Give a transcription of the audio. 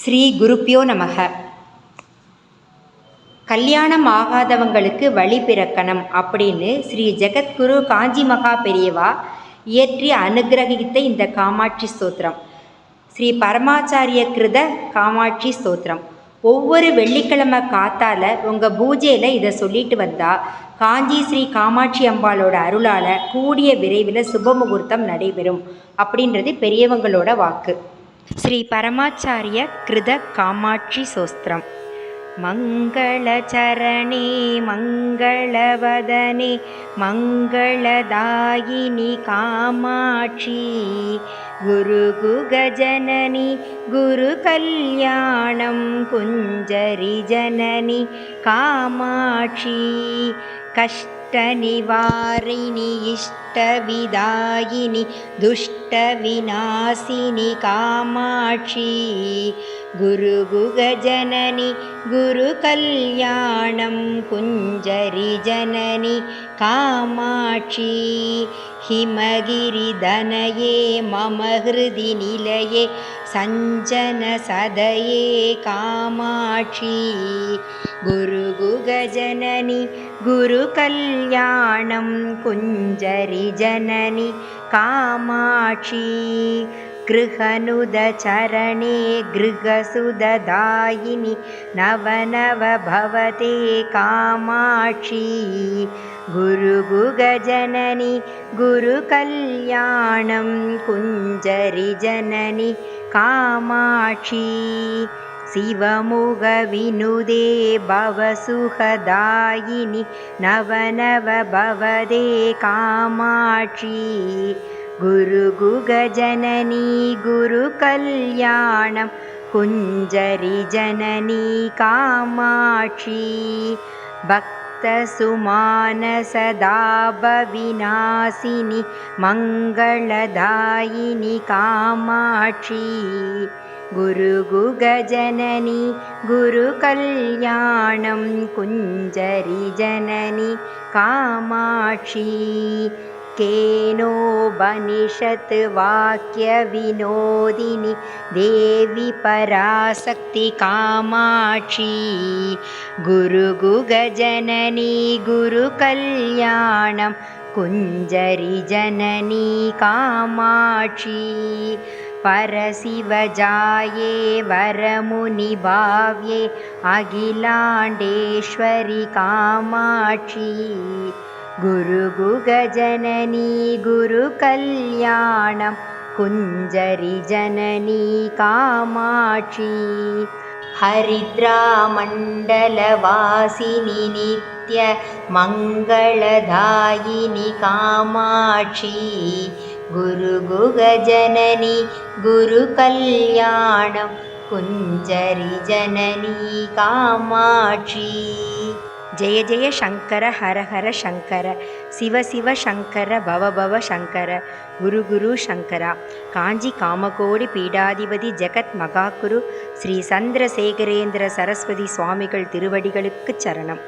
ஸ்ரீ குருப்பியோ நமக. கல்யாணம் ஆகாதவங்களுக்கு வழி பிறக்கணும் அப்படின்னு ஸ்ரீ ஜெகத்குரு காஞ்சி மகா பெரியவா இயற்றி அனுகிரகித்த இந்த காமாட்சி ஸ்தோத்திரம். ஸ்ரீ பரமாச்சாரிய கிருத காமாட்சி ஸ்தோத்திரம். ஒவ்வொரு வெள்ளிக்கிழமை காத்தால உங்கள் பூஜையில் இதை சொல்லிட்டு வந்தா காஞ்சி ஸ்ரீ காமாட்சி அம்பாளோட அருளால் கூடிய விரைவில் சுபமுகூர்த்தம் நடைபெறும் அப்படின்றது பெரியவங்களோட வாக்கு. ஸ்ரீ பரமாச்சாரிய கிருத காமாட்சி சோஸ்திரம். மங்களச்சரணே மங்களவதனே மங்களதாயினி காமாட்சி. குரு குகஜனனி குரு கல்யாணம் குஞ்சரி ஜனனி காமாட்சி. कष्टनिवारिणि इष्टविदायिनि दुष्टविनाशिनि कामाक्षी गुरुगुगजननि गुरुकल्याणं कुञ्जरिजननि कामाक्षी हिमगिरिदनये मम हृदि निलये सञ्जनसदये कामाक्षी गुरुगुगजननि गुरुकल्याणं कुञ्जरिजननि कामाक्षी गृहनुदचरणे गृहसुददायिनि नवनव भवते कामाक्षी। गुरुगुगजननि गुरुकल्याणं कुञ्जरिजननि कामाक्षी। शिवमुगविनुदे भवसुखदायिनि नवनव भवदे कामाक्षी गुरुगुगजननी गुरुकल्याणं कुञ्जरिजननी कामाक्षी। भक्तसुमानसदाभविनाशिनि मङ्गलदायिनि कामाक्षी। गुरुगुगजननि गुरुकल्याणं कुञ्जरिजननि कामाक्षी केनोपनिषत् वाक्यविनोदिनि देवि पराशक्ति कामाक्षी गुरुगुगजननी गुरुकल्याणं कुञ्जरिजननी कामाक्षी। परशिवजाये वरमुनिभाव्ये अखिलाण्डेश्वरि कामाक्षी गुरुगुगजननी गुरुकल्याणं कुञ्जरिजननी कामाक्षी हरिद्रामण्डलवासिनि नित्यमङ्गलदायिनि कामाक्षी गुरुगुगजननी गुरुकल्याणं कुञ्जरिजननी कामाक्षी ஜெய ஜெய சங்கர ஹர ஹர சங்கர சிவ சிவ சங்கர பவ பவ சங்கர குரு குரு சங்கரா. காஞ்சி காமகோடி பீடாதிபதி ஜெகத் மகாகுரு ஸ்ரீ சந்திரசேகரேந்திர சரஸ்வதி சுவாமிகள் திருவடிகளுக்கு சரணம்.